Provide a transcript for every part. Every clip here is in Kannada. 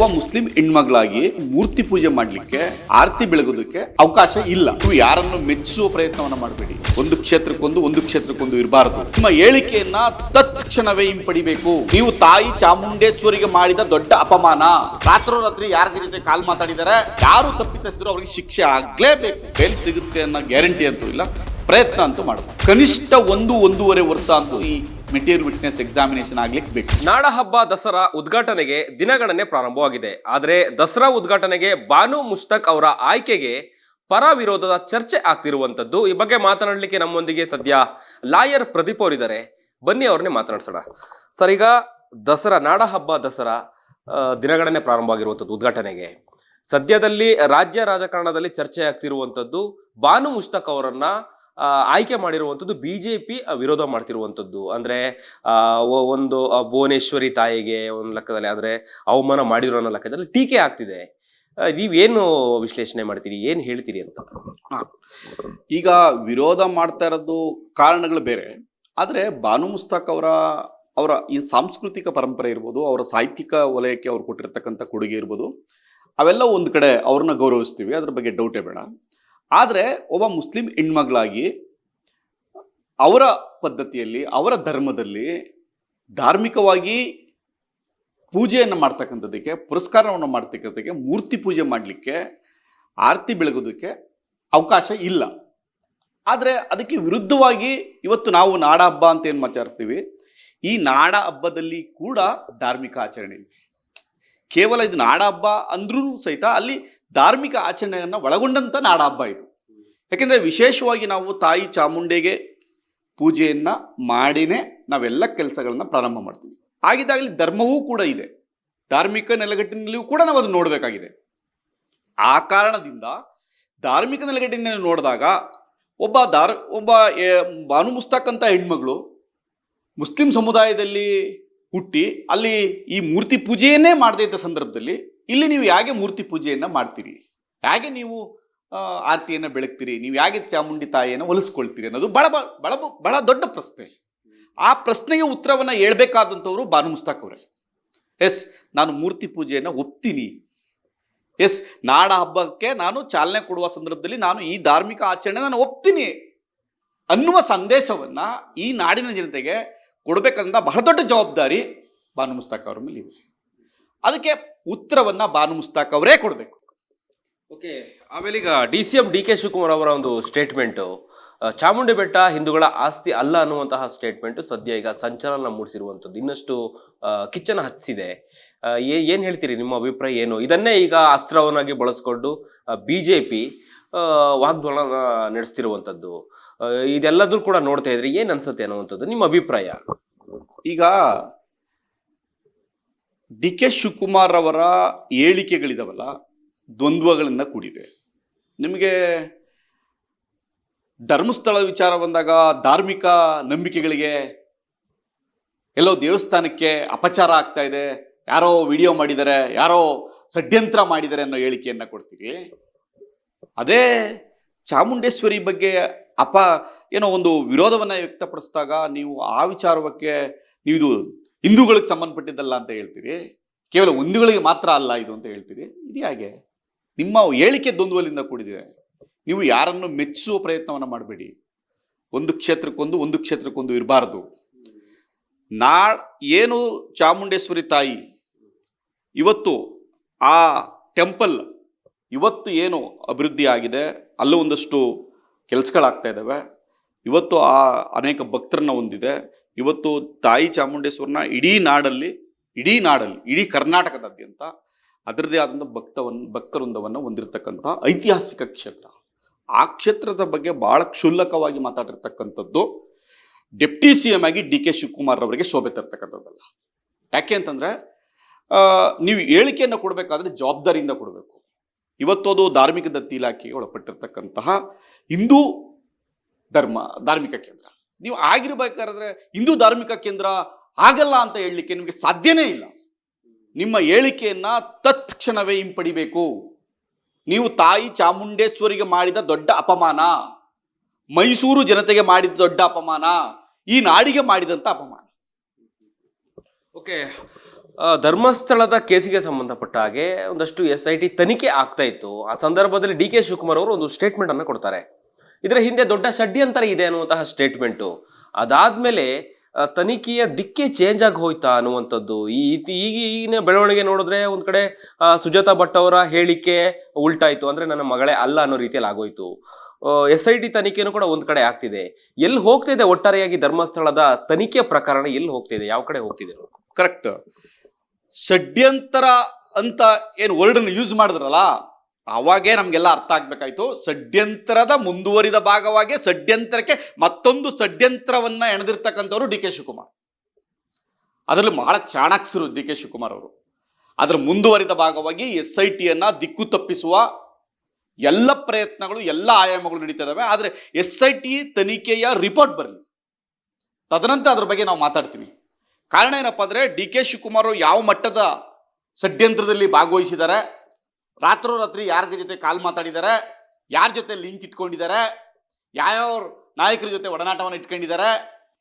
ಒಬ್ಬ ಮುಸ್ಲಿಂ ಹೆಣ್ಮಗಳಾಗಿ ಮೂರ್ತಿ ಪೂಜೆ ಮಾಡ್ಲಿಕ್ಕೆ, ಆರತಿ ಬೆಳಗೋದಕ್ಕೆ ಅವಕಾಶ ಇಲ್ಲ. ನೀವು ಯಾರನ್ನು ಮೆಚ್ಚಿಸುವ ಪ್ರಯತ್ನವನ್ನ ಮಾಡಬೇಡಿ. ಒಂದು ಕ್ಷೇತ್ರಕ್ಕೊಂದು ಒಂದು ಕ್ಷೇತ್ರಕ್ಕೊಂದು ಇರಬಾರದು. ನಿಮ್ಮ ಹೇಳಿಕೆಯನ್ನ ತತ್ಕ್ಷಣವೇ ಹಿಂಪಡಿಬೇಕು. ನೀವು ತಾಯಿ ಚಾಮುಂಡೇಶ್ವರಿಗೆ ಮಾಡಿದ ದೊಡ್ಡ ಅಪಮಾನ. ರಾತ್ರೋರಾತ್ರಿ ಯಾರ ಜೊತೆ ಕಾಲ್ ಮಾತಾಡಿದರೆ? ಯಾರು ತಪ್ಪಿತಸ್ಥರು ಅವ್ರಿಗೆ ಶಿಕ್ಷೆ ಆಗ್ಲೇಬೇಕು. ಬೇಲ್ ಸಿಗುತ್ತೆ ಅನ್ನೋ ಗ್ಯಾರಂಟಿ ಅಂತೂ ಇಲ್ಲ. ಪ್ರಯತ್ನ ಅಂತೂ ಮಾಡಬೇಕು. ಕನಿಷ್ಠ ಒಂದು, ಒಂದೂವರೆ ವರ್ಷ ಅಂತೂ ಈ ಮೆಟೀರಿಯಲ್ ವಿಟ್ನೆಸ್ ಎಕ್ಸಾಮಿನೇಷನ್ ಆಗ್ಲಿಕ್ಕೆ ನಾಡ ನಾಡಹಬ್ಬ ದಸರಾ ಉದ್ಘಾಟನೆಗೆ ದಿನಗಣನೆ ಪ್ರಾರಂಭವಾಗಿದೆ. ಆದರೆ ದಸರಾ ಉದ್ಘಾಟನೆಗೆ ಬಾನು ಮುಷ್ತಕ್ ಅವರ ಆಯ್ಕೆಗೆ ಪರ ವಿರೋಧದ ಚರ್ಚೆ ಆಗ್ತಿರುವಂತದ್ದು. ಈ ಬಗ್ಗೆ ಮಾತನಾಡಲಿಕ್ಕೆ ನಮ್ಮೊಂದಿಗೆ ಸದ್ಯ ಲಾಯರ್ ಪ್ರದೀಪ್ ಅವರಿದ್ದಾರೆ. ಬನ್ನಿ ಅವ್ರನ್ನೇ ಮಾತನಾಡ್ಸೋಣ. ಸರ್ ಈಗ ದಸರಾ ನಾಡಹಬ್ಬ ದಸರಾ ಆ, ದಿನಗಣನೆ ಪ್ರಾರಂಭವಾಗಿರುವಂಥದ್ದು ಉದ್ಘಾಟನೆಗೆ. ಸದ್ಯದಲ್ಲಿ ರಾಜ್ಯ ರಾಜಕಾರಣದಲ್ಲಿ ಚರ್ಚೆ ಆಗ್ತಿರುವಂಥದ್ದು ಬಾನು ಮುಷ್ತಕ್ ಅವರನ್ನ ಆಯ್ಕೆ ಮಾಡಿರುವಂಥದ್ದು ಬಿ ಜೆ ಪಿ ವಿರೋಧ ಮಾಡ್ತಿರುವಂಥದ್ದು. ಅಂದ್ರೆ ಒಂದು ಭುವನೇಶ್ವರಿ ತಾಯಿಗೆ ಒಂದು ಲೆಕ್ಕದಲ್ಲಿ, ಅಂದರೆ, ಅವಮಾನ ಮಾಡಿರೋ ಅನ್ನೋ ಲೆಕ್ಕದಲ್ಲಿ ಟೀಕೆ ಆಗ್ತಿದೆ. ನೀವೇನು ವಿಶ್ಲೇಷಣೆ ಮಾಡ್ತೀರಿ? ಏನು ಹೇಳ್ತೀರಿ ಅಂತ? ಈಗ ವಿರೋಧ ಮಾಡ್ತಾ ಇರೋದು ಕಾರಣಗಳು ಬೇರೆ. ಆದರೆ, ಬಾನು ಮುಸ್ತಾಕ್ ಅವರ ಅವರ ಈ ಸಾಂಸ್ಕೃತಿಕ ಪರಂಪರೆ ಇರ್ಬೋದು, ಅವರ ಸಾಹಿತ್ಯಿಕ ವಲಯಕ್ಕೆ ಅವ್ರು ಕೊಟ್ಟಿರ್ತಕ್ಕಂಥ ಕೊಡುಗೆ ಇರ್ಬೋದು, ಅವೆಲ್ಲ ಒಂದು ಕಡೆ ಅವ್ರನ್ನ ಗೌರವಿಸ್ತೀವಿ. ಅದ್ರ ಬಗ್ಗೆ ಡೌಟೇ ಬೇಡ. ಆದರೆ ಒಬ್ಬ ಮುಸ್ಲಿಂ ಹೆಣ್ಮಗಳಾಗಿ ಅವರ ಪದ್ಧತಿಯಲ್ಲಿ, ಅವರ ಧರ್ಮದಲ್ಲಿ ಧಾರ್ಮಿಕವಾಗಿ ಪೂಜೆಯನ್ನು ಮಾಡ್ತಕ್ಕಂಥದ್ದಕ್ಕೆ, ಪುರಸ್ಕಾರವನ್ನು ಮಾಡ್ತಕ್ಕಂಥದ್ದಕ್ಕೆ, ಮೂರ್ತಿ ಪೂಜೆ ಮಾಡಲಿಕ್ಕೆ, ಆರತಿ ಬೆಳಗೋದಕ್ಕೆ ಅವಕಾಶ ಇಲ್ಲ. ಆದರೆ ಅದಕ್ಕೆ ವಿರುದ್ಧವಾಗಿ ಇವತ್ತು ನಾವು ನಾಡ ಹಬ್ಬ ಅಂತ ಏನು ಮಾತಾಡ್ತೀವಿ? ಈ ನಾಡ ಹಬ್ಬದಲ್ಲಿ ಕೂಡ ಧಾರ್ಮಿಕ ಆಚರಣೆ. ಕೇವಲ ಇದು ನಾಡಹಬ್ಬ ಅಂದ್ರೂ ಸಹಿತ ಅಲ್ಲಿ ಧಾರ್ಮಿಕ ಆಚರಣೆಯನ್ನು ಒಳಗೊಂಡಂಥ ನಾಡಹಬ್ಬ ಇದು. ಯಾಕೆಂದರೆ ವಿಶೇಷವಾಗಿ ನಾವು ತಾಯಿ ಚಾಮುಂಡೆಗೆ ಪೂಜೆಯನ್ನು ಮಾಡಿನೇ ನಾವೆಲ್ಲ ಕೆಲಸಗಳನ್ನ ಪ್ರಾರಂಭ ಮಾಡ್ತೀವಿ. ಆಗಿದ್ದಾಗಲಿ ಧರ್ಮವೂ ಕೂಡ ಇದೆ. ಧಾರ್ಮಿಕ ನೆಲೆಗಟ್ಟಿನಲ್ಲಿಯೂ ಕೂಡ ನಾವು ಅದನ್ನು ನೋಡಬೇಕಾಗಿದೆ. ಆ ಕಾರಣದಿಂದ ಧಾರ್ಮಿಕ ನೆಲೆಗಟ್ಟಿನಿಂದ ನೋಡಿದಾಗ ಒಬ್ಬ ಧಾರ್, ಒಬ್ಬ ಬಾನು ಮುಸ್ತಾಕ್ ಅಂತ ಹೆಣ್ಮಗಳು ಮುಸ್ಲಿಂ ಸಮುದಾಯದಲ್ಲಿ ಹುಟ್ಟಿ ಅಲ್ಲಿ ಈ ಮೂರ್ತಿ ಪೂಜೆಯನ್ನೇ ಮಾಡದೇ ಇದ್ದ ಸಂದರ್ಭದಲ್ಲಿ ಇಲ್ಲಿ ನೀವು ಹೇಗೆ ಮೂರ್ತಿ ಪೂಜೆಯನ್ನು ಮಾಡ್ತೀರಿ? ಹೇಗೆ ನೀವು ಆರತಿಯನ್ನು ಬೆಳಗ್ತೀರಿ? ನೀವು ಹೇಗೆ ಚಾಮುಂಡಿ ತಾಯಿಯನ್ನು ಒಲಿಸ್ಕೊಳ್ತೀರಿ ಅನ್ನೋದು ಬಹಳ ಬಹಳ ಬಹಳ ದೊಡ್ಡ ಪ್ರಶ್ನೆ. ಆ ಪ್ರಶ್ನೆಗೆ ಉತ್ತರವನ್ನು ಹೇಳ್ಬೇಕಾದಂಥವ್ರು ಬಾನು ಮುಸ್ತಾಕ್ ಅವರೇ. ಎಸ್, ನಾನು ಮೂರ್ತಿ ಪೂಜೆಯನ್ನು ಒಪ್ತೀನಿ. ಎಸ್, ನಾಡ ಹಬ್ಬಕ್ಕೆ ನಾನು ಚಾಲನೆ ಕೊಡುವ ಸಂದರ್ಭದಲ್ಲಿ ನಾನು ಈ ಧಾರ್ಮಿಕ ಆಚರಣೆ ನಾನು ಒಪ್ತೀನಿ ಅನ್ನುವ ಸಂದೇಶವನ್ನು ಈ ನಾಡಿನ ಜನತೆಗೆ ಕೊಡಬೇಕಂತ ಬಹಳ ದೊಡ್ಡ ಜವಾಬ್ದಾರಿ ಬಾನು ಮುಸ್ತಾಕ್ ಅವ್ರ ಮೇಲೆ ಇದೆ ಅದಕ್ಕೆ ಉತ್ತರವನ್ನು ಬಾನು ಮುಸ್ತಾಕ್ ಅವರೇ ಕೊಡಬೇಕು. ಓಕೆ, ಆಮೇಲೆ ಈಗ D C M D K Shivakumar ಅವರ ಒಂದು ಸ್ಟೇಟ್ಮೆಂಟು ಚಾಮುಂಡಿ ಬೆಟ್ಟ ಹಿಂದೂಗಳ ಆಸ್ತಿ ಅಲ್ಲ ಅನ್ನುವಂತಹ ಸ್ಟೇಟ್ಮೆಂಟ್ ಸದ್ಯ ಈಗ ಸಂಚಲನ ಮೂಡಿಸಿರುವಂಥದ್ದು. ಇನ್ನಷ್ಟು ಕಿಚ್ಚನ ಹಚ್ಚಿದೆ. ಏನು ಹೇಳ್ತೀರಿ ನಿಮ್ಮ ಅಭಿಪ್ರಾಯ ಏನು? ಇದನ್ನೇ ಈಗ ಅಸ್ತ್ರವನ್ನಾಗಿ ಬಳಸ್ಕೊಂಡು ಪಿ ವಾಗ್ದಾನ ನಡೆಸ್ತಿರುವಂಥದ್ದು. ಇದೆಲ್ಲದೂ ಕೂಡ ನೋಡ್ತಾ ಇದ್ರೆ ಏನ್ ಅನ್ಸುತ್ತೆ ಅನ್ನುವಂಥದ್ದು ನಿಮ್ಮ ಅಭಿಪ್ರಾಯ? ಈಗ ಡಿ ಕೆ ಶಿವಕುಮಾರ್ ಅವರ ಹೇಳಿಕೆಗಳಿದಾವಲ್ಲ, ದ್ವಂದ್ವಗಳಿಂದ ಕೂಡಿದೆ ನಿಮಗೆ ಧರ್ಮಸ್ಥಳ ವಿಚಾರ ಬಂದಾಗ ಧಾರ್ಮಿಕ ನಂಬಿಕೆಗಳಿಗೆ ಎಲ್ಲೋ ದೇವಸ್ಥಾನಕ್ಕೆ ಅಪಚಾರ ಆಗ್ತಾ ಇದೆ, ಯಾರೋ ವಿಡಿಯೋ ಮಾಡಿದ್ದಾರೆ, ಯಾರೋ ಷಡ್ಯಂತ್ರ ಮಾಡಿದ್ದಾರೆ ಅನ್ನೋ ಹೇಳಿಕೆಯನ್ನ ಕೊಡ್ತೀರಿ. ಅದೇ ಚಾಮುಂಡೇಶ್ವರಿ ಬಗ್ಗೆ ಅಪ ಏನೋ ಒಂದು ವಿರೋಧವನ್ನು ವ್ಯಕ್ತಪಡಿಸಿದಾಗ ನೀವು ಆ ವಿಚಾರಕ್ಕೆ ನೀವು ಇದು ಹಿಂದೂಗಳಿಗೆ ಸಂಬಂಧಪಟ್ಟಿದ್ದಲ್ಲ ಅಂತ ಹೇಳ್ತೀರಿ. ಕೇವಲ ಹಿಂದೂಗಳಿಗೆ ಮಾತ್ರ ಅಲ್ಲ ಇದು ಅಂತ ಹೇಳ್ತೀರಿ. ಇದು ಹೇಗೆ? ನಿಮ್ಮ ಹೇಳಿಕೆ ದ್ವಂದ್ವಲಿಂದ ಕೂಡಿದೆ. ನೀವು ಯಾರನ್ನು ಮೆಚ್ಚುವ ಪ್ರಯತ್ನವನ್ನು ಮಾಡಬೇಡಿ. ಒಂದು ಕ್ಷೇತ್ರಕ್ಕೊಂದು ಒಂದು ಕ್ಷೇತ್ರಕ್ಕೊಂದು ಇರಬಾರ್ದು. ನಾ ಏನು ಚಾಮುಂಡೇಶ್ವರಿ ತಾಯಿ, ಇವತ್ತು ಆ ಟೆಂಪಲ್, ಇವತ್ತು ಏನು ಅಭಿವೃದ್ಧಿ ಆಗಿದೆ, ಅಲ್ಲೂ ಒಂದಷ್ಟು ಕೆಲಸಗಳಾಗ್ತಾ ಇದ್ದಾವೆ ಇವತ್ತು ಆ ಅನೇಕ ಭಕ್ತರನ್ನ ಹೊಂದಿದೆ. ಇವತ್ತು ತಾಯಿ ಚಾಮುಂಡೇಶ್ವರನ ಇಡೀ ನಾಡಲ್ಲಿ ಇಡೀ ನಾಡಲ್ಲಿ, ಇಡೀ ಕರ್ನಾಟಕದಾದ್ಯಂತ ಅದರದೇ ಆದಂಥ ಭಕ್ತವನ್ನು ಭಕ್ತವೃಂದವನ್ನು ಹೊಂದಿರತಕ್ಕಂಥ ಐತಿಹಾಸಿಕ ಕ್ಷೇತ್ರ. ಆ ಕ್ಷೇತ್ರದ ಬಗ್ಗೆ ಬಹಳ ಕ್ಷುಲ್ಲಕವಾಗಿ ಮಾತಾಡಿರ್ತಕ್ಕಂಥದ್ದು ಡೆಪ್ಟಿ ಸಿ ಎಂ ಆಗಿ ಡಿ ಕೆ ಶಿವಕುಮಾರ್ ಅವರಿಗೆ ಶೋಭೆ ತರ್ತಕ್ಕಂಥದ್ದಲ್ಲ. ಯಾಕೆ ಅಂತಂದ್ರೆ ನೀವು ಹೇಳಿಕೆಯನ್ನು ಕೊಡಬೇಕಾದ್ರೆ ಜವಾಬ್ದಾರಿಯಿಂದ ಕೊಡಬೇಕು. ಇವತ್ತು ಅದು ಧಾರ್ಮಿಕ ದತ್ತಿ ಇಲಾಖೆಗೆ ಒಳಪಟ್ಟಿರ್ತಕ್ಕಂತಹ ಹಿಂದೂ ಧರ್ಮ, ಧಾರ್ಮಿಕ ಕೇಂದ್ರ. ನೀವು ಆಗಿರ್ಬೇಕಾದ್ರೆ ಹಿಂದೂ ಧಾರ್ಮಿಕ ಕೇಂದ್ರ ಆಗಲ್ಲ ಅಂತ ಹೇಳಲಿಕ್ಕೆ ನಿಮಗೆ ಸಾಧ್ಯನೇ ಇಲ್ಲ. ನಿಮ್ಮ ಹೇಳಿಕೆಯನ್ನ ತತ್ಕ್ಷಣವೇ ಹಿಂಪಡಿಬೇಕು. ನೀವು ತಾಯಿ ಚಾಮುಂಡೇಶ್ವರಿಗೆ ಮಾಡಿದ ದೊಡ್ಡ ಅಪಮಾನ, ಮೈಸೂರು ಜನತೆಗೆ ಮಾಡಿದ ದೊಡ್ಡ ಅಪಮಾನ, ಈ ನಾಡಿಗೆ ಮಾಡಿದಂಥ ಅಪಮಾನ. ಓಕೆ ಧರ್ಮಸ್ಥಳದ ಕೇಸಿಗೆ ಸಂಬಂಧಪಟ್ಟ ಹಾಗೆ ಒಂದಷ್ಟು ಎಸ್ ಐ ಟಿ ತನಿಖೆ ಆಗ್ತಾ ಇತ್ತು. ಆ ಸಂದರ್ಭದಲ್ಲಿ ಡಿ ಕೆ ಶಿವಕುಮಾರ್ ಅವರು ಒಂದು ಸ್ಟೇಟ್ಮೆಂಟ್ ಅನ್ನು ಕೊಡ್ತಾರೆ. ಇದರ ಹಿಂದೆ ದೊಡ್ಡ ಷಡ್ಯಂತರ ಇದೆ ಅನ್ನುವಂತಹ ಸ್ಟೇಟ್ಮೆಂಟು ಅದಾದ್ಮೇಲೆ ತನಿಖೆಯ ದಿಕ್ಕೆ ಚೇಂಜ್ ಆಗಿ ಹೋಯ್ತಾ ಅನ್ನುವಂಥದ್ದು. ಈ ಈಗಿನ ಬೆಳವಣಿಗೆ ನೋಡಿದ್ರೆ ಒಂದ್ ಕಡೆ ಸುಜಾತಾ ಭಟ್ ಅವರ ಹೇಳಿಕೆ ಉಲ್ಟಾಯ್ತು. ಅಂದ್ರೆ ನನ್ನ ಮಗಳೇ ಅಲ್ಲ ಅನ್ನೋ ರೀತಿಯಲ್ಲಿ ಆಗೋಯ್ತು. ಎಸ್ ಐ ಟಿ ತನಿಖೆನೂ ಕೂಡ ಒಂದ್ ಕಡೆ ಆಗ್ತಿದೆ. ಎಲ್ಲಿ ಹೋಗ್ತಿದೆ ಒಟ್ಟಾರೆಯಾಗಿ ಧರ್ಮಸ್ಥಳದ ತನಿಖೆ ಪ್ರಕರಣ ಎಲ್ಲಿ ಹೋಗ್ತಿದೆ ಯಾವ ಕಡೆ ಹೋಗ್ತಿದೆ? ಕರೆಕ್ಟ್ ಷಡ್ಯಂತರ ಅಂತ ಏನು ವರ್ಡನ್ನು ಯೂಸ್ ಮಾಡಿದ್ರಲ್ಲ, ಅವಾಗೇ ನಮಗೆಲ್ಲ ಅರ್ಥ ಆಗ್ಬೇಕಾಯ್ತು. ಷಡ್ಯಂತರದ ಮುಂದುವರಿದ ಭಾಗವಾಗಿ ಷಡ್ಯಂತರಕ್ಕೆ ಮತ್ತೊಂದು ಷಡ್ಯಂತ್ರವನ್ನ ಎಣೆದಿರ್ತಕ್ಕಂಥವ್ರು ಡಿ ಕೆ ಶಿವಕುಮಾರ್. ಅದರಲ್ಲಿ ಬಹಳ ಚಾಣಾಕ್ಷರು ಡಿ ಕೆ ಶಿವಕುಮಾರ್ ಅವರು. ಅದರ ಮುಂದುವರಿದ ಭಾಗವಾಗಿ ಎಸ್ ಐ ಟಿಯನ್ನು ದಿಕ್ಕು ತಪ್ಪಿಸುವ ಎಲ್ಲ ಪ್ರಯತ್ನಗಳು, ಎಲ್ಲ ಆಯಾಮಗಳು ನಡೀತಾ ಇದ್ದಾವೆ ಆದರೆ ಎಸ್ ಐ ಟಿ ತನಿಖೆಯ ರಿಪೋರ್ಟ್ ಬರಲಿ. ತದನಂತರ ಅದ್ರ ಬಗ್ಗೆ ನಾವು ಮಾತಾಡ್ತೀನಿ. ಕಾರಣ ಏನಪ್ಪ ಅಂದರೆ ಡಿ ಕೆ ಶಿವಕುಮಾರ್ ಯಾವ ಮಟ್ಟದ ಷಡ್ಯಂತ್ರದಲ್ಲಿ ಭಾಗವಹಿಸಿದ್ದಾರೆ ರಾತ್ರೋರಾತ್ರಿ ಯಾರ ಜೊತೆ ಕಾಲ್ ಮಾತಾಡಿದ್ದಾರೆ, ಯಾರ ಜೊತೆ ಲಿಂಕ್ ಇಟ್ಕೊಂಡಿದ್ದಾರೆ, ಯಾವ್ಯಾವ ನಾಯಕರ ಜೊತೆ ಒಡನಾಟವನ್ನು ಇಟ್ಕೊಂಡಿದ್ದಾರೆ,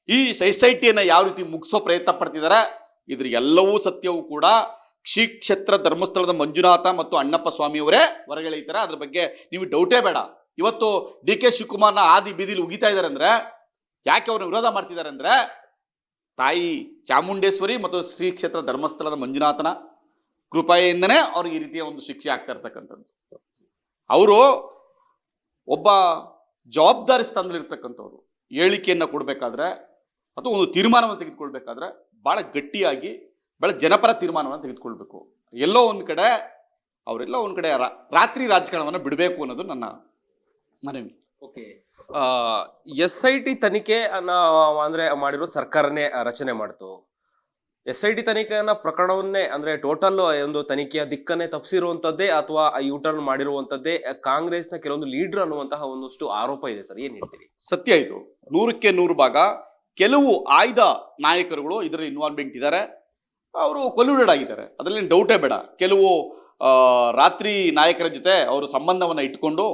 ಈ ಸೊಸೈಟಿಯನ್ನು ಯಾವ ರೀತಿ ಮುಗಿಸೋ ಪ್ರಯತ್ನ ಪಡ್ತಿದ್ದಾರೆ, ಇದ್ರ ಎಲ್ಲವೂ ಸತ್ಯವೂ ಕೂಡ ಶ್ರೀ ಕ್ಷೇತ್ರ ಧರ್ಮಸ್ಥಳದ ಮಂಜುನಾಥ ಮತ್ತು ಅಣ್ಣಪ್ಪ ಸ್ವಾಮಿಯವರೇ ಹೊರಗೆಳೆಯುತ್ತಾರೆ. ಅದ್ರ ಬಗ್ಗೆ ನೀವು ಡೌಟೇ ಬೇಡ. ಇವತ್ತು ಡಿ ಕೆ ಶಿವಕುಮಾರ್ನ ಆದಿ ಬೀದಿಲಿ ಉಗಿತಾ ಇದ್ದಾರೆ ಅಂದ್ರೆ, ಯಾಕೆ ಅವ್ರನ್ನ ವಿರೋಧ ಮಾಡ್ತಿದ್ದಾರೆ ಅಂದ್ರೆ ತಾಯಿ ಚಾಮುಂಡೇಶ್ವರಿ ಮತ್ತು ಶ್ರೀ ಕ್ಷೇತ್ರ ಧರ್ಮಸ್ಥಳದ ಮಂಜುನಾಥನ ಕೃಪೆಯಿಂದನೇ ಅವ್ರಿಗೆ ಈ ರೀತಿಯ ಒಂದು ಶಿಕ್ಷೆ ಆಗ್ತಾ ಇರ್ತಕ್ಕಂಥದ್ದು. ಅವರು ಒಬ್ಬ ಜವಾಬ್ದಾರಿ ಸ್ಥಾನದಲ್ಲಿರ್ತಕ್ಕಂಥವ್ರು ಹೇಳಿಕೆಯನ್ನು ಕೊಡಬೇಕಾದ್ರೆ ಅಥವಾ ಒಂದು ತೀರ್ಮಾನವನ್ನು ತೆಗೆದುಕೊಳ್ಬೇಕಾದ್ರೆ ಭಾಳ ಗಟ್ಟಿಯಾಗಿ ಭಾಳ ಜನಪರ ತೀರ್ಮಾನವನ್ನು ತೆಗೆದುಕೊಳ್ಬೇಕು. ಎಲ್ಲೋ ಒಂದು ಕಡೆ ಅವರೆಲ್ಲ ಒಂದು ಕಡೆ ರಾತ್ರಿ ರಾಜಕಾರಣವನ್ನು ಬಿಡಬೇಕು ಅನ್ನೋದು ನನ್ನ ಮನವಿ. ಓಕೆ ಎಸ್ ಐ ಟಿ ತನಿಖೆ ಅಂದ್ರೆ ಮಾಡಿರೋ ಸರ್ಕಾರನೇ ರಚನೆ ಮಾಡ್ತು. ಎಸ್ ಐ ಟಿ ತನಿಖೆಯನ್ನ ಪ್ರಕರಣವನ್ನೇ ಅಂದ್ರೆ ಟೋಟಲ್ ಒಂದು ತನಿಖೆಯ ದಿಕ್ಕನ್ನೇ ತಪ್ಪಿಸಿರುವಂತದ್ದೇ ಅಥವಾ ಯೂಟರ್ನ್ ಮಾಡಿರುವಂತದ್ದೇ, ಕಾಂಗ್ರೆಸ್ನ ಕೆಲವೊಂದು ಲೀಡರ್ ಅನ್ನುವಂತಹ ಒಂದಷ್ಟು ಆರೋಪ ಇದೆ ಸರ್. ಏನ್ ಹೇಳ್ತೀರಿ? ಸತ್ಯ ಇದು. ನೂರಕ್ಕೆ ನೂರು ಭಾಗ. ಕೆಲವು ಆಯ್ದ ನಾಯಕರುಗಳು ಇದರಲ್ಲಿ ಇನ್ವಾಲ್ವ್ಮೆಂಟ್ ಇದ್ದಾರೆ ಅವರು ಕೊಲ್ಯೂಡೆಡ್ ಆಗಿದ್ದಾರೆ. ಅದರಲ್ಲಿ ಡೌಟೇ ಬೇಡ. ಕೆಲವು ರಾತ್ರಿ ನಾಯಕರ ಜೊತೆ ಅವರು ಸಂಬಂಧವನ್ನು ಇಟ್ಕೊಂಡು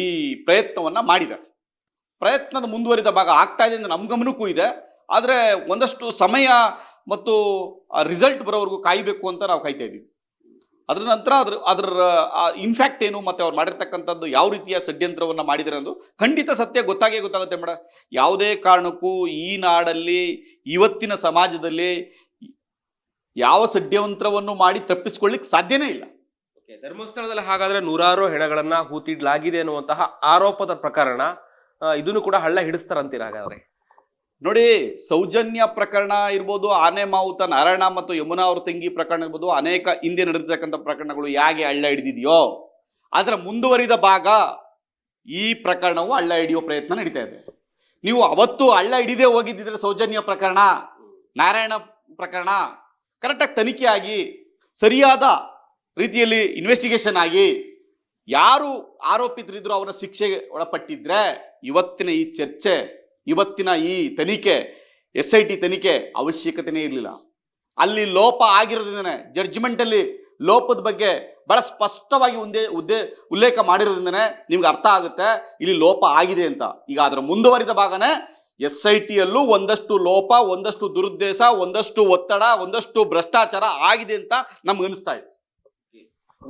ಈ ಪ್ರಯತ್ನವನ್ನು ಮಾಡಿದ್ದಾರೆ. ಪ್ರಯತ್ನದ ಮುಂದುವರಿದ ಭಾಗ ಆಗ್ತಾ ಇದೆ ಅಂತ ನಮ್ಮ ಗಮನಕ್ಕೂ ಇದೆ. ಆದರೆ ಒಂದಷ್ಟು ಸಮಯ ಮತ್ತು ರಿಸಲ್ಟ್ ಬರೋವರೆಗೂ ಕಾಯಬೇಕು ಅಂತ ನಾವು ಕಾಯ್ತಾ ಇದ್ದೀವಿ. ಅದರ ನಂತರ ಅದ್ರ, ಅದರ ಇನ್ಫ್ಯಾಕ್ಟ್ ಏನು ಮತ್ತೆ ಅವ್ರು ಮಾಡಿರ್ತಕ್ಕಂಥದ್ದು ಯಾವ ರೀತಿಯ ಷಡ್ಯಂತ್ರವನ್ನು ಮಾಡಿದರೆ ಅನ್ನೋದು ಖಂಡಿತ ಸತ್ಯ ಗೊತ್ತಾಗೇ ಗೊತ್ತಾಗುತ್ತೆ ಮೇಡಮ್ ಯಾವುದೇ ಕಾರಣಕ್ಕೂ ಈ ನಾಡಲ್ಲಿ, ಇವತ್ತಿನ ಸಮಾಜದಲ್ಲಿ ಯಾವ ಷಡ್ಯಂತ್ರವನ್ನು ಮಾಡಿ ತಪ್ಪಿಸ್ಕೊಳ್ಳಿಕ್ಕೆ ಸಾಧ್ಯನೇ ಇಲ್ಲ. ಧರ್ಮಸ್ಥಳದಲ್ಲಿ ಹಾಗಾದ್ರೆ ನೂರಾರು ಹೆಣಗಳನ್ನು ಹೂತಿಡ್ಲಾಗಿದೆ ಅನ್ನುವಂತಹ ಆರೋಪದ ಪ್ರಕರಣ ಇದನ್ನು ಕೂಡ ಹಳ್ಳ ಹಿಡಿಸ್ತಾರಂತೀರ ಹಾಗಾದ್ರೆ? ನೋಡಿ, ಸೌಜನ್ಯ ಪ್ರಕರಣ ಇರ್ಬೋದು, ಆನೆ ಮಾವುತ ನಾರಾಯಣ ಮತ್ತು ಯಮುನಾ ಅವ್ರ ತಂಗಿ ಪ್ರಕರಣ ಇರ್ಬೋದು, ಅನೇಕ ಹಿಂದೆ ನಡೆದಿರ್ತಕ್ಕಂಥ ಪ್ರಕರಣಗಳು ಹೇಗೆ ಹಳ್ಳ ಹಿಡಿದಿದೆಯೋ, ಅದರ ಮುಂದುವರಿದ ಭಾಗ ಈ ಪ್ರಕರಣವು ಹಳ್ಳ ಹಿಡಿಯೋ ಪ್ರಯತ್ನ ನಡೀತಾ ಇದೆ. ನೀವು ಅವತ್ತು ಹಳ್ಳ ಹಿಡಿದೇ ಹೋಗಿದ್ದಿದ್ರೆ ಸೌಜನ್ಯ ಪ್ರಕರಣ, ನಾರಾಯಣ ಪ್ರಕರಣ ಕರೆಕ್ಟಾಗಿ ತನಿಖೆ ಆಗಿ, ಸರಿಯಾದ ರೀತಿಯಲ್ಲಿ ಇನ್ವೆಸ್ಟಿಗೇಷನ್ ಆಗಿ, ಯಾರು ಆರೋಪಿತರಿದ್ರು ಅವರ ಶಿಕ್ಷೆಗೆ ಒಳಪಟ್ಟಿದ್ರೆ ಇವತ್ತಿನ ಈ ಚರ್ಚೆ, ಇವತ್ತಿನ ಈ ತನಿಖೆ ಎಸ್ ಐ ಟಿ ತನಿಖೆ ಅವಶ್ಯಕತೆನೇ ಇರಲಿಲ್ಲ. ಅಲ್ಲಿ ಲೋಪ ಆಗಿರೋದ್ರಿಂದನೆ ಜಡ್ಜ್ಮೆಂಟಲ್ಲಿ ಲೋಪದ ಬಗ್ಗೆ ಬಹಳ ಸ್ಪಷ್ಟವಾಗಿ ಒಂದೇ ಉದ್ದೇ, ಉಲ್ಲೇಖ ಮಾಡಿರೋದ್ರಿಂದನೇ ನಿಮ್ಗೆ ಅರ್ಥ ಆಗುತ್ತೆ, ಇಲ್ಲಿ ಲೋಪ ಆಗಿದೆ ಅಂತ. ಈಗ ಅದರ ಮುಂದುವರಿದ ಭಾಗನೇ ಎಸ್ ಐ ಟಿಯಲ್ಲೂ ಒಂದಷ್ಟು ಲೋಪ, ಒಂದಷ್ಟು ದುರುದ್ದೇಶ, ಒಂದಷ್ಟು ಒತ್ತಡ, ಒಂದಷ್ಟು ಭ್ರಷ್ಟಾಚಾರ ಆಗಿದೆ ಅಂತ ನಮ್ಗೆ ಅನಿಸ್ತಾ ಇದೆ.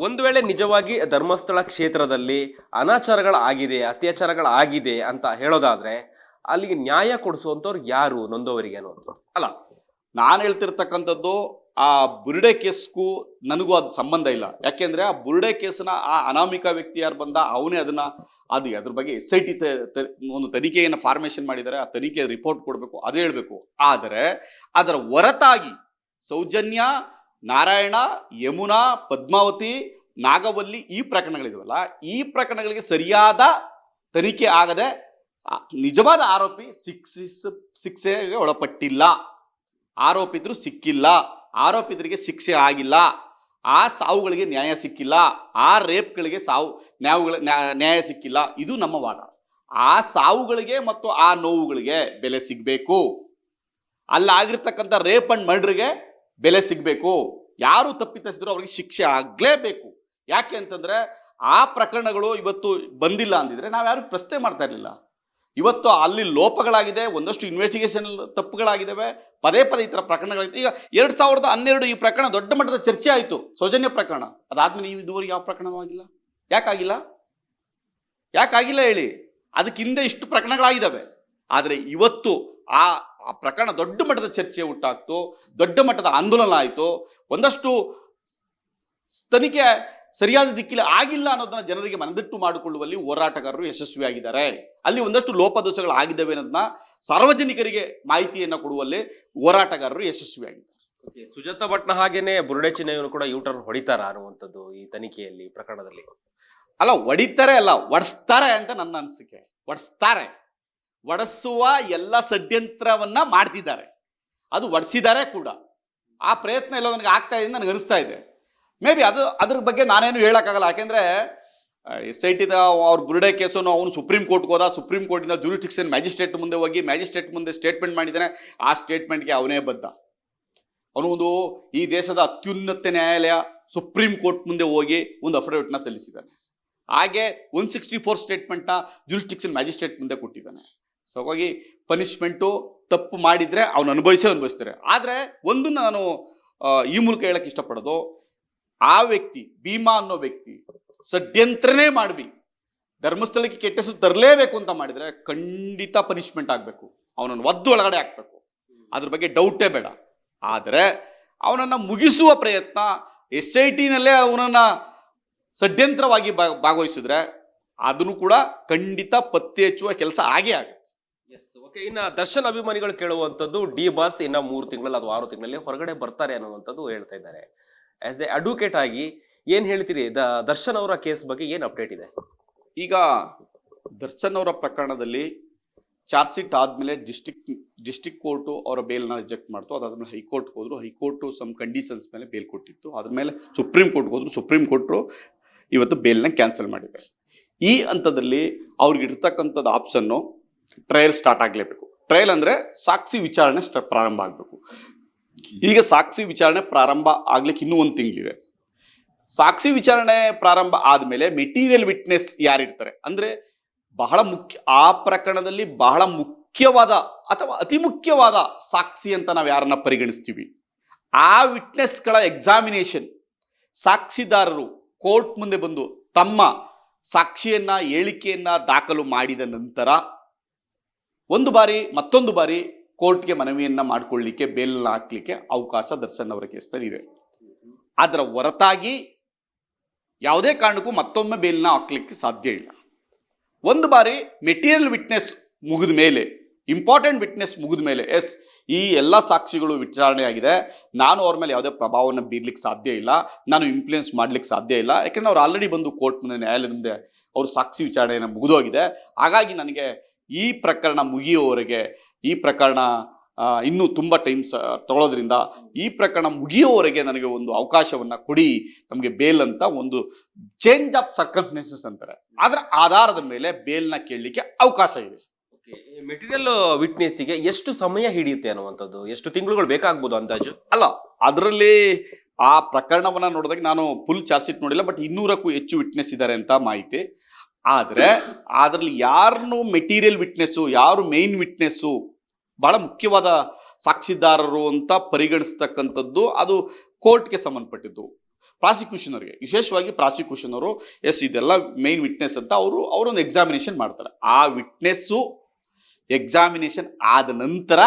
ಒಂದು ವೇಳೆ ನಿಜವಾಗಿ ಧರ್ಮಸ್ಥಳ ಕ್ಷೇತ್ರದಲ್ಲಿ ಅನಾಚಾರಗಳಾಗಿದೆ ಅತ್ಯಾಚಾರಗಳಾಗಿದೆ ಅಂತ ಹೇಳೋದಾದ್ರೆ ಅಲ್ಲಿಗೆ ನ್ಯಾಯ ಕೊಡಿಸುವಂಥವ್ರು ಯಾರು ನೊಂದವರಿಗೆ ಅನ್ನೋದು? ಅಲ್ಲ, ನಾನು ಹೇಳ್ತಿರ್ತಕ್ಕಂಥದ್ದು ಆ ಬುರುಡೆ ಕೇಸ್ಗೂ ನನಗೂ ಅದು ಸಂಬಂಧ ಇಲ್ಲ. ಯಾಕೆಂದ್ರೆ ಆ ಬುರುಡೆ ಕೇಸ್ನ ಆ ಅನಾಮಿಕ ವ್ಯಕ್ತಿ ಯಾರು ಬಂದ ಅವನೇ ಅದನ್ನ ಅದು ಅದ್ರ ಬಗ್ಗೆ ಎಸ್ ಐ ಟಿ ಒಂದು ತನಿಖೆಯನ್ನು ಫಾರ್ಮೇಷನ್ ಮಾಡಿದ್ದಾರೆ, ಆ ತನಿಖೆ ರಿಪೋರ್ಟ್ ಕೊಡಬೇಕು, ಅದೇ ಹೇಳಬೇಕು. ಆದರೆ ಅದರ ಹೊರತಾಗಿ ಸೌಜನ್ಯ ನಾರಾಯಣ, ಯಮುನಾ, ಪದ್ಮಾವತಿ, ನಾಗವಲ್ಲಿ ಈ ಪ್ರಕರಣಗಳಿದವಲ್ಲ, ಈ ಪ್ರಕರಣಗಳಿಗೆ ಸರಿಯಾದ ತನಿಖೆ ಆಗದೆ ನಿಜವಾದ ಆರೋಪಿ ಶಿಕ್ಷಿಸ ಶಿಕ್ಷೆಗೆ ಒಳಪಟ್ಟಿಲ್ಲ. ಆರೋಪಿತರು ಸಿಕ್ಕಿಲ್ಲ. ಆರೋಪಿತರಿಗೆ ಶಿಕ್ಷೆ ಆಗಿಲ್ಲ. ಆ ಸಾವುಗಳಿಗೆ ನ್ಯಾಯ ಸಿಕ್ಕಿಲ್ಲ. ಆ ರೇಪ್ಗಳಿಗೆ ಸಾವು ನ್ಯಾಯಗಳ ನ್ಯಾ- ನ್ಯಾಯ ಸಿಕ್ಕಿಲ್ಲ. ಇದು ನಮ್ಮ ವಾದ. ಆ ಸಾವುಗಳಿಗೆ ಮತ್ತು ಆ ನೋವುಗಳಿಗೆ ಬೆಲೆ ಸಿಗಬೇಕು. ಅಲ್ಲಾಗಿರ್ತಕ್ಕಂಥ ರೇಪ್ ಅಂಡ್ ಮರ್ಡ್ರಿಗೆ ಬೆಲೆ ಸಿಗಬೇಕು. ಯಾರು ತಪ್ಪಿತಸ್ಥರು ಅವ್ರಿಗೆ ಶಿಕ್ಷೆ ಆಗಲೇಬೇಕು. ಯಾಕೆ ಅಂತಂದ್ರೆ ಆ ಪ್ರಕರಣಗಳು ಇವತ್ತು ಬಂದಿಲ್ಲ ಅಂದಿದ್ರೆ ನಾವ್ಯಾರು ಪ್ರಶ್ನೆ ಮಾಡ್ತಾ ಇರಲಿಲ್ಲ. ಇವತ್ತು ಅಲ್ಲಿ ಲೋಪಗಳಾಗಿದೆ, ಒಂದಷ್ಟು ಇನ್ವೆಸ್ಟಿಗೇಷನ್ ತಪ್ಪುಗಳಾಗಿದ್ದಾವೆ ಪದೇ ಪದೇ ಈ ಥರ ಪ್ರಕರಣಗಳಿತ್ತು ಈಗ ಎರಡು ಸಾವಿರದ ಹನ್ನೆರಡು ಈ ಪ್ರಕರಣ ದೊಡ್ಡ ಮಟ್ಟದ ಚರ್ಚೆ ಆಯಿತು, ಸೌಜನ್ಯ ಪ್ರಕರಣ. ಅದಾದ್ಮೇಲೆ ಇದುವರೆಗೆ ಯಾವ ಪ್ರಕರಣವೂ ಆಗಿಲ್ಲ. ಯಾಕಾಗಿಲ್ಲ ಯಾಕಾಗಿಲ್ಲ ಹೇಳಿ? ಅದಕ್ಕಿಂತ ಇಷ್ಟು ಪ್ರಕರಣಗಳಾಗಿದ್ದಾವೆ ಆದರೆ ಇವತ್ತು ಆ ಆ ಪ್ರಕರಣ ದೊಡ್ಡ ಮಟ್ಟದ ಚರ್ಚೆ ಉಂಟಾಗ್ತು ದೊಡ್ಡ ಮಟ್ಟದ ಆಂದೋಲನ ಆಯಿತು. ಒಂದಷ್ಟು ತನಿಖೆ ಸರಿಯಾದ ದಿಕ್ಕಿಲ್ಲ ಆಗಿಲ್ಲ ಅನ್ನೋದನ್ನ ಜನರಿಗೆ ಮನದಟ್ಟು ಮಾಡಿಕೊಳ್ಳುವಲ್ಲಿ ಹೋರಾಟಗಾರರು ಯಶಸ್ವಿಯಾಗಿದ್ದಾರೆ. ಅಲ್ಲಿ ಒಂದಷ್ಟು ಲೋಪದೋಷಗಳು ಆಗಿದ್ದಾವೆ ಅನ್ನೋದನ್ನ ಸಾರ್ವಜನಿಕರಿಗೆ ಮಾಹಿತಿಯನ್ನು ಕೊಡುವಲ್ಲಿ ಹೋರಾಟಗಾರರು ಯಶಸ್ವಿಯಾಗಿದ್ದಾರೆ. ಸುಜಾತ ಭಟ್ನ ಹಾಗೇನೆ ಬುರುಡೆ ಚಿನ್ನಯ್ಯವರು ಕೂಡ ಯೂಟರ್ನ್ ಹೊಡಿತಾರ ಅನ್ನುವಂಥದ್ದು ಈ ತನಿಖೆಯಲ್ಲಿ ಪ್ರಕರಣದಲ್ಲಿ? ಅಲ್ಲ ಹೊಡಿತಾರೆ ಅಲ್ಲ ಒಡಿಸ್ತಾರೆ ಅಂತ ನನ್ನ ಅನಿಸಿಕೆ. ಒಡಿಸ್ತಾರೆ. ಒಡಿಸುವ ಎಲ್ಲ ಷಡ್ಯಂತ್ರವನ್ನು ಮಾಡ್ತಿದ್ದಾರೆ. ಅದು ಒಡಿಸಿದ್ದಾರೆ ಕೂಡ. ಆ ಪ್ರಯತ್ನ ಎಲ್ಲ ನನಗೆ ಆಗ್ತಾ ಇದೆ ನನಗೆ ಅನಿಸ್ತಾ ಇದೆ. ಮೇ ಬಿ ಅದು, ಅದ್ರ ಬಗ್ಗೆ ನಾನೇನು ಹೇಳೋಕ್ಕಾಗಲ್ಲ. ಯಾಕೆಂದರೆ ಎಸ್ ಐ ಟಿದ ಅವ್ರ ಬುರುಡೆ ಕೇಸನ್ನು ಅವನು ಸುಪ್ರೀಂ ಕೋರ್ಟ್ಗೆ ಹೋದ, ಸುಪ್ರೀಂ ಕೋರ್ಟಿಂದ ಜುರಿಸ್ಟಿಕ್ಷನ್ ಮ್ಯಾಜಿಸ್ಟ್ರೇಟ್ ಮುಂದೆ ಹೋಗಿ ಮ್ಯಾಜಿಸ್ಟ್ರೇಟ್ ಮುಂದೆ ಸ್ಟೇಟ್ಮೆಂಟ್ ಮಾಡಿದ್ದಾನೆ. ಆ ಸ್ಟೇಟ್ಮೆಂಟ್ಗೆ ಅವನೇ ಬದ್ಧ. ಅವನು ಈ ದೇಶದ ಅತ್ಯುನ್ನತ ನ್ಯಾಯಾಲಯ ಸುಪ್ರೀಂ ಕೋರ್ಟ್ ಮುಂದೆ ಹೋಗಿ ಒಂದು ಅಫಿಡವಿಟ್ನ ಸಲ್ಲಿಸಿದ್ದಾನೆ. ಹಾಗೆ ಒನ್ ಸಿಕ್ಸ್ಟಿ ಫೋರ್ ಸ್ಟೇಟ್ಮೆಂಟ್ನ ಜುರಿಸ್ಟಿಕ್ಷನ್ ಮ್ಯಾಜಿಸ್ಟ್ರೇಟ್ ಮುಂದೆ ಕೊಟ್ಟಿದ್ದಾನೆ. ಸೊ ಹಾಗಾಗಿ ಪನಿಷ್ಮೆಂಟು ತಪ್ಪು ಮಾಡಿದರೆ ಅವನು ಅನುಭವಿಸೇ ಅನುಭವಿಸ್ತಾರೆ. ಆದರೆ ಒಂದು ನಾನು ಈ ಮೂಲಕ ಹೇಳಕ್ಕೆ ಇಷ್ಟಪಡೋದು, ಆ ವ್ಯಕ್ತಿ, ಭೀಮಾ ಅನ್ನೋ ವ್ಯಕ್ತಿ ಷಡ್ಯಂತ್ರನೇ ಮಾಡ್ಬಿ. ಧರ್ಮಸ್ಥಳಕ್ಕೆ ಕೆಟ್ಟ ಹೆಸರು ತರಲೇಬೇಕು ಅಂತ ಮಾಡಿದರೆ ಖಂಡಿತ ಪನಿಷ್ಮೆಂಟ್ ಆಗಬೇಕು. ಅವನನ್ನು ಒದ್ದು ಒಳಗಡೆ ಹಾಕ್ಬೇಕು. ಅದ್ರ ಬಗ್ಗೆ ಡೌಟೇ ಬೇಡ. ಆದರೆ ಅವನನ್ನು ಮುಗಿಸುವ ಪ್ರಯತ್ನ, ಎಸ್ ಐ ಟಿನಲ್ಲೇ ಅವನನ್ನು ಷಡ್ಯಂತ್ರವಾಗಿ ಭಾಗವಹಿಸಿದ್ರೆ, ಅದನ್ನು ಕೂಡ ಖಂಡಿತ ಪತ್ತೆ ಹಚ್ಚುವ ಕೆಲಸ ಆಗೇ ಆಗುತ್ತೆ. ಓಕೆ ಇನ್ನ ದರ್ಶನ್ ಅಭಿಮಾನಿಗಳು ಕೇಳುವಂಥದ್ದು ಡಿ ಬಾಸ್ ಇನ್ನ ಮೂರು ತಿಂಗಳಲ್ಲಿ ಅಥವಾ ಆರು ತಿಂಗಳಲ್ಲಿ ಹೊರಗಡೆ ಬರ್ತಾರೆ ಅನ್ನುವಂಥದ್ದು ಹೇಳ್ತಾ ಇದ್ದಾರೆ. ಆಸ್ ಎ ಅಡ್ವೊಕೇಟ್ ಆಗಿ ಏನ್ ಹೇಳ್ತೀರಿ? ದ- ದರ್ಶನ್ ಅವರ ಕೇಸ್ ಬಗ್ಗೆ ಏನ್ ಅಪ್ಡೇಟ್ ಇದೆ? ಈಗ ದರ್ಶನ್ ಅವರ ಪ್ರಕರಣದಲ್ಲಿ ಚಾರ್ಜ್ ಶೀಟ್ ಆದಮೇಲೆ ಡಿಸ್ಟಿಕ್ ಡಿಸ್ಟಿಕ್ ಕೋರ್ಟು ಅವರ ಬೇಲ್ನ ರಿಜೆಕ್ಟ್ ಮಾಡ್ತು. ಅದಾದ್ಮೇಲೆ ಹೈಕೋರ್ಟ್ಗೆ ಹೋದ್ರು. ಹೈಕೋರ್ಟು ಸಮ್ ಕಂಡೀಷನ್ಸ್ ಮೇಲೆ ಬೇಲ್ ಕೊಟ್ಟಿತ್ತು. ಅದ್ರ ಸುಪ್ರೀಂ ಕೋರ್ಟ್ಗೆ ಹೋದ್ರು. ಸುಪ್ರೀಂ ಕೋರ್ಟು ಇವತ್ತು ಬೇಲ್ನ ಕ್ಯಾನ್ಸಲ್ ಮಾಡಿದ್ದಾರೆ. ಈ ಹಂತದಲ್ಲಿ ಅವ್ರಿಗೆ ಇರ್ತಕ್ಕಂಥದ್ದು ಆಪ್ಷನ್ನು ಟ್ರಯಲ್ ಸ್ಟಾರ್ಟ್ ಆಗಲೇಬೇಕು. ಟ್ರಯಲ್ ಅಂದರೆ ಸಾಕ್ಷಿ ವಿಚಾರಣೆ ಪ್ರಾರಂಭ ಆಗಬೇಕು. ಈಗ ಸಾಕ್ಷಿ ವಿಚಾರಣೆ ಪ್ರಾರಂಭ ಆಗ್ಲಿಕ್ಕೆ ಇನ್ನೂ ಒಂದು ತಿಂಗಳಿದೆ ಸಾಕ್ಷಿ ವಿಚಾರಣೆ ಪ್ರಾರಂಭ ಆದಮೇಲೆ ಮೆಟೀರಿಯಲ್ ವಿಟ್ನೆಸ್ ಯಾರಿರ್ತಾರೆ? ಅಂದರೆ ಬಹಳ ಮುಖ್ಯ ಆ ಪ್ರಕರಣದಲ್ಲಿ ಬಹಳ ಮುಖ್ಯವಾದ ಅಥವಾ ಅತಿ ಮುಖ್ಯವಾದ ಸಾಕ್ಷಿ ಅಂತ ನಾವು ಯಾರನ್ನ ಪರಿಗಣಿಸ್ತೀವಿ. ಆ ವಿಟ್ನೆಸ್ಗಳ ಎಕ್ಸಾಮಿನೇಷನ್ ಸಾಕ್ಷಿದಾರರು ಕೋರ್ಟ್ ಮುಂದೆ ಬಂದು ತಮ್ಮ ಸಾಕ್ಷಿಯನ್ನ, ಹೇಳಿಕೆಯನ್ನ ದಾಖಲು ಮಾಡಿದ ನಂತರ ಒಂದು ಬಾರಿ, ಮತ್ತೊಂದು ಬಾರಿ ಕೋರ್ಟ್ಗೆ ಮನವಿಯನ್ನು ಮಾಡಿಕೊಳ್ಳಿಕ್ಕೆ ಬೇಲ್ ಹಾಕ್ಲಿಕ್ಕೆ ಅವಕಾಶ ದರ್ಶನ್ ಅವರ ಕೇಸ್ನಲ್ಲಿ ಇದೆ. ಅದರ ಹೊರತಾಗಿ ಯಾವುದೇ ಕಾರಣಕ್ಕೂ ಮತ್ತೊಮ್ಮೆ ಬೇಲ್ನ ಹಾಕ್ಲಿಕ್ಕೆ ಸಾಧ್ಯ ಇಲ್ಲ. ಒಂದು ಬಾರಿ ಮೆಟೀರಿಯಲ್ ವಿಟ್ನೆಸ್ ಮುಗಿದ ಮೇಲೆ, ಇಂಪಾರ್ಟೆಂಟ್ ವಿಟ್ನೆಸ್ ಮುಗಿದ ಮೇಲೆ, ಎಸ್, ಈ ಎಲ್ಲ ಸಾಕ್ಷಿಗಳು ವಿಚಾರಣೆ ಆಗಿದೆ. ನಾನು ಅವ್ರ ಮೇಲೆ ಯಾವುದೇ ಪ್ರಭಾವವನ್ನು ಬೀರ್ಲಿಕ್ಕೆ ಸಾಧ್ಯ ಇಲ್ಲ. ನಾನು ಇನ್ಫ್ಲೂಯೆನ್ಸ್ ಮಾಡ್ಲಿಕ್ಕೆ ಸಾಧ್ಯ ಇಲ್ಲ. ಯಾಕೆಂದ್ರೆ ಅವ್ರು ಆಲ್ರೆಡಿ ಬಂದು ಕೋರ್ಟ್ ಮುಂದೆ, ನ್ಯಾಯಾಲಯದ ಮುಂದೆ ಅವ್ರ ಸಾಕ್ಷಿ ವಿಚಾರಣೆಯನ್ನು ಮುಗಿದೋಗಿದೆ. ಹಾಗಾಗಿ ನನಗೆ ಈ ಪ್ರಕರಣ ಮುಗಿಯೋವರೆಗೆ ಈ ಪ್ರಕರಣ ಇನ್ನೂ ತುಂಬ ಟೈಮ್ ಸ ತಗೊಳ್ಳೋದ್ರಿಂದ ಈ ಪ್ರಕರಣ ಮುಗಿಯೋವರೆಗೆ ನನಗೆ ಒಂದು ಅವಕಾಶವನ್ನ ಕೊಡಿ ನಮಗೆ ಬೇಲ್ ಅಂತ ಒಂದು ಚೇಂಜ್ ಆಫ್ ಸರ್ಕಮ್ಸ್ಟೆನ್ಸಸ್ ಅಂತಾರೆ. ಅದರ ಆಧಾರದ ಮೇಲೆ ಬೇಲ್ನ ಕೇಳಲಿಕ್ಕೆ ಅವಕಾಶ ಇದೆ. ಮೆಟೀರಿಯಲ್ ವಿಟ್ನೆಸ್ಸಿಗೆ ಎಷ್ಟು ಸಮಯ ಹಿಡಿಯುತ್ತೆ ಅನ್ನುವಂಥದ್ದು? ಎಷ್ಟು ತಿಂಗಳುಗಳು ಬೇಕಾಗ್ಬೋದು ಅಂದಾಜು? ಅಲ್ಲ ಅದರಲ್ಲಿ ಆ ಪ್ರಕರಣವನ್ನ ನೋಡಿದಾಗ ನಾನು ಫುಲ್ ಚಾರ್ಜ್ ಶೀಟ್ ನೋಡಿಲ್ಲ ಬಟ್ ಇನ್ನೂರಕ್ಕೂ ಹೆಚ್ಚು ವಿಟ್ನೆಸ್ ಇದ್ದಾರೆ ಅಂತ ಮಾಹಿತಿ. ಆದರೆ ಅದರಲ್ಲಿ ಯಾರನ್ನು ಮೆಟೀರಿಯಲ್ ವಿಟ್ನೆಸ್ಸು ಯಾರು ಮೇನ್ ವಿಟ್ನೆಸ್ಸು ಬಹಳ ಮುಖ್ಯವಾದ ಸಾಕ್ಷಿದಾರರು ಅಂತ ಪರಿಗಣಿಸ್ತಕ್ಕಂಥದ್ದು ಅದು ಕೋರ್ಟ್ಗೆ ಸಂಬಂಧಪಟ್ಟಿದ್ದು. ಪ್ರಾಸಿಕ್ಯೂಷನರ್ಗೆ, ವಿಶೇಷವಾಗಿ ಪ್ರಾಸಿಕ್ಯೂಷನ್ ಅವರು ಎಸ್, ಇದೆಲ್ಲ ಮೇನ್ ವಿಟ್ನೆಸ್ ಅಂತ ಅವರು, ಅವರೊಂದು ಎಕ್ಸಾಮಿನೇಷನ್ ಮಾಡ್ತಾರೆ. ಆ ವಿಟ್ನೆಸ್ಸು ಎಕ್ಸಾಮಿನೇಷನ್ ಆದ ನಂತರ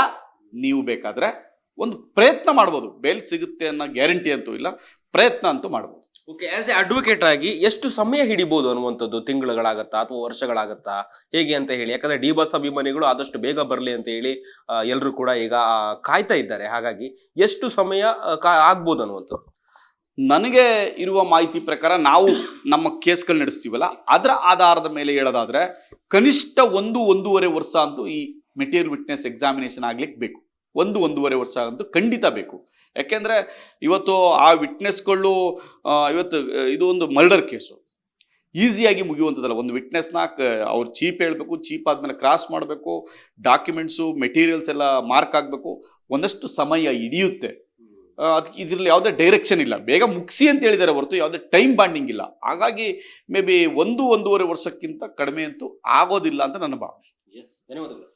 ನೀವು ಬೇಕಾದರೆ ಒಂದು ಪ್ರಯತ್ನ ಮಾಡ್ಬೋದು. ಬೇಲ್ ಸಿಗುತ್ತೆ ಅನ್ನೋ ಗ್ಯಾರಂಟಿ ಅಂತೂ ಇಲ್ಲ, ಪ್ರಯತ್ನ ಅಂತೂ ಮಾಡ್ಬೋದು. ಓಕೆ ಆಸ್ ಎ ಅಡ್ವೊಕೇಟ್ ಆಗಿ ಎಷ್ಟು ಸಮಯ ಹಿಡಿಬಹುದು ಅನ್ನುವಂಥದ್ದು ತಿಂಗಳುಗಳಾಗತ್ತಾ ಅಥವಾ ವರ್ಷಗಳಾಗತ್ತಾ? ಹೇಗೆ ಅಂತ ಹೇಳಿ, ಯಾಕಂದ್ರೆ ಡಿ ಬಾಸ್ ಅಭಿಮಾನಿಗಳು ಆದಷ್ಟು ಬೇಗ ಬರಲಿ ಅಂತ ಹೇಳಿ ಎಲ್ಲರೂ ಕೂಡ ಈಗ ಕಾಯ್ತಾ ಇದ್ದಾರೆ. ಹಾಗಾಗಿ ಎಷ್ಟು ಸಮಯ ಆಗ್ಬೋದು ಅನ್ನುವಂಥದ್ದು? ನನಗೆ ಇರುವ ಮಾಹಿತಿ ಪ್ರಕಾರ ನಾವು ನಮ್ಮ ಕೇಸ್ಗಳು ನಡೆಸ್ತೀವಲ್ಲ, ಅದರ ಆಧಾರದ ಮೇಲೆ ಹೇಳೋದಾದ್ರೆ ಕನಿಷ್ಠ ಒಂದು ಒಂದೂವರೆ ವರ್ಷ ಅಂತೂ ಈ ಮೆಟೀರಿಯಲ್ ವಿಟ್ನೆಸ್ ಎಕ್ಸಾಮಿನೇಷನ್ ಆಗ್ಲಿಕ್ಕೆ ಬೇಕು. ಒಂದು ಒಂದೂವರೆ ವರ್ಷ ಅಂತೂ ಖಂಡಿತ ಬೇಕು. ಯಾಕೆಂದ್ರೆ ಇವತ್ತು ಆ ವಿಟ್ನೆಸ್ಗಳು ಇವತ್ತು ಇದು ಒಂದು ಮರ್ಡರ್ ಕೇಸು ಈಸಿಯಾಗಿ ಮುಗಿಯುವಂಥದ್ದಲ್ಲ. ಒಂದು ವಿಟ್ನೆಸ್ನ ಅವ್ರು ಚೀಪ್ ಹೇಳಬೇಕು ಚೀಪ್ ಆದಮೇಲೆ ಕ್ರಾಸ್ ಮಾಡಬೇಕು ಡಾಕ್ಯುಮೆಂಟ್ಸು ಮೆಟೀರಿಯಲ್ಸ್ ಎಲ್ಲ ಮಾರ್ಕ್ ಆಗಬೇಕು. ಒಂದಷ್ಟು ಸಮಯ ಹಿಡಿಯುತ್ತೆ. ಅದಕ್ಕೆ ಇದರಲ್ಲಿ ಯಾವುದೇ ಡೈರೆಕ್ಷನ್ ಇಲ್ಲ. ಬೇಗ ಮುಗಿಸಿ ಅಂತ ಹೇಳಿದ್ದಾರೆ ಹೊರತು ಯಾವುದೇ ಟೈಮ್ ಬಾಂಡಿಂಗ್ ಇಲ್ಲ. ಹಾಗಾಗಿ ಮೇ ಬಿ ಒಂದು, ಒಂದೂವರೆ ವರ್ಷಕ್ಕಿಂತ ಕಡಿಮೆ ಅಂತೂ ಆಗೋದಿಲ್ಲ ಅಂತ ನನ್ನ ಭಾವನೆ. ಧನ್ಯವಾದಗಳು.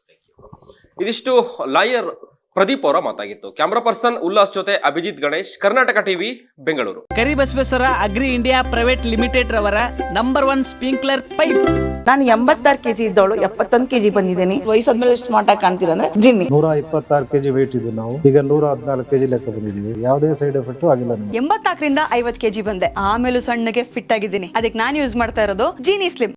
ಇದಿಷ್ಟು ಲಾಯರ್ ಪ್ರದೀಪ್ ಅವರ ಮಾತಾಗಿತ್ತು. ಕ್ಯಾಮ್ರಾ ಪರ್ಸನ್ ಉಲ್ಲಾಸ್ ಜೊತೆ Abhijit Ganesh Karnataka TV Bengaluru. Karibasaveshwara agri India private limited ರವರ ನಂಬರ್ ಒನ್ ಸ್ಪ್ರಿಂಕ್ಲರ್ ಪೈಪ್. ನಾನು ಎಂಬತ್ತಾರು ಕೆಜಿ ಇದ್ದವಳು ಎಪ್ಪತ್ತೊಂದು ಕೆಜಿ ಬಂದಿದ್ದೀನಿ. ವಯಸ್ಸಾದ್ಮೇಲೆ ಎಷ್ಟು ಮಾಟ ಕಾಣ್ತೀರಾ ಅಂದ್ರೆ ಜಿನ್ನಿ. ನೂರ ಇಪ್ಪತ್ತಾರು ಕೆಜಿ ವೇಟ್ ಇದ್ದು ನಾವು. ಈಗ ನೂರ ಹದಿನಾಲ್ಕು ಕೆಜಿ ಲೆಕ್ಕ ಬಂದಿದ್ದೀವಿ. ಯಾವುದೇ ಸೈಡ್ ಎಫೆಕ್ಟ್ ಆಗಿಲ್ಲ ಎಂಬತ್ತಾಕರಿಂದ ಎಂಬತ್ನಾಲ್ಕರಿಂದ ಐವತ್ ಕೆಜಿ ಬಂದೆ. ಆಮೇಲೆ ಸಣ್ಣಗೆ ಫಿಟ್ ಆಗಿದ್ದೀನಿ. ಅದಕ್ಕೆ ನಾನು ಯೂಸ್ ಮಾಡ್ತಾ ಇರೋದು ಜೀನಿ ಸ್ಲಿಮ್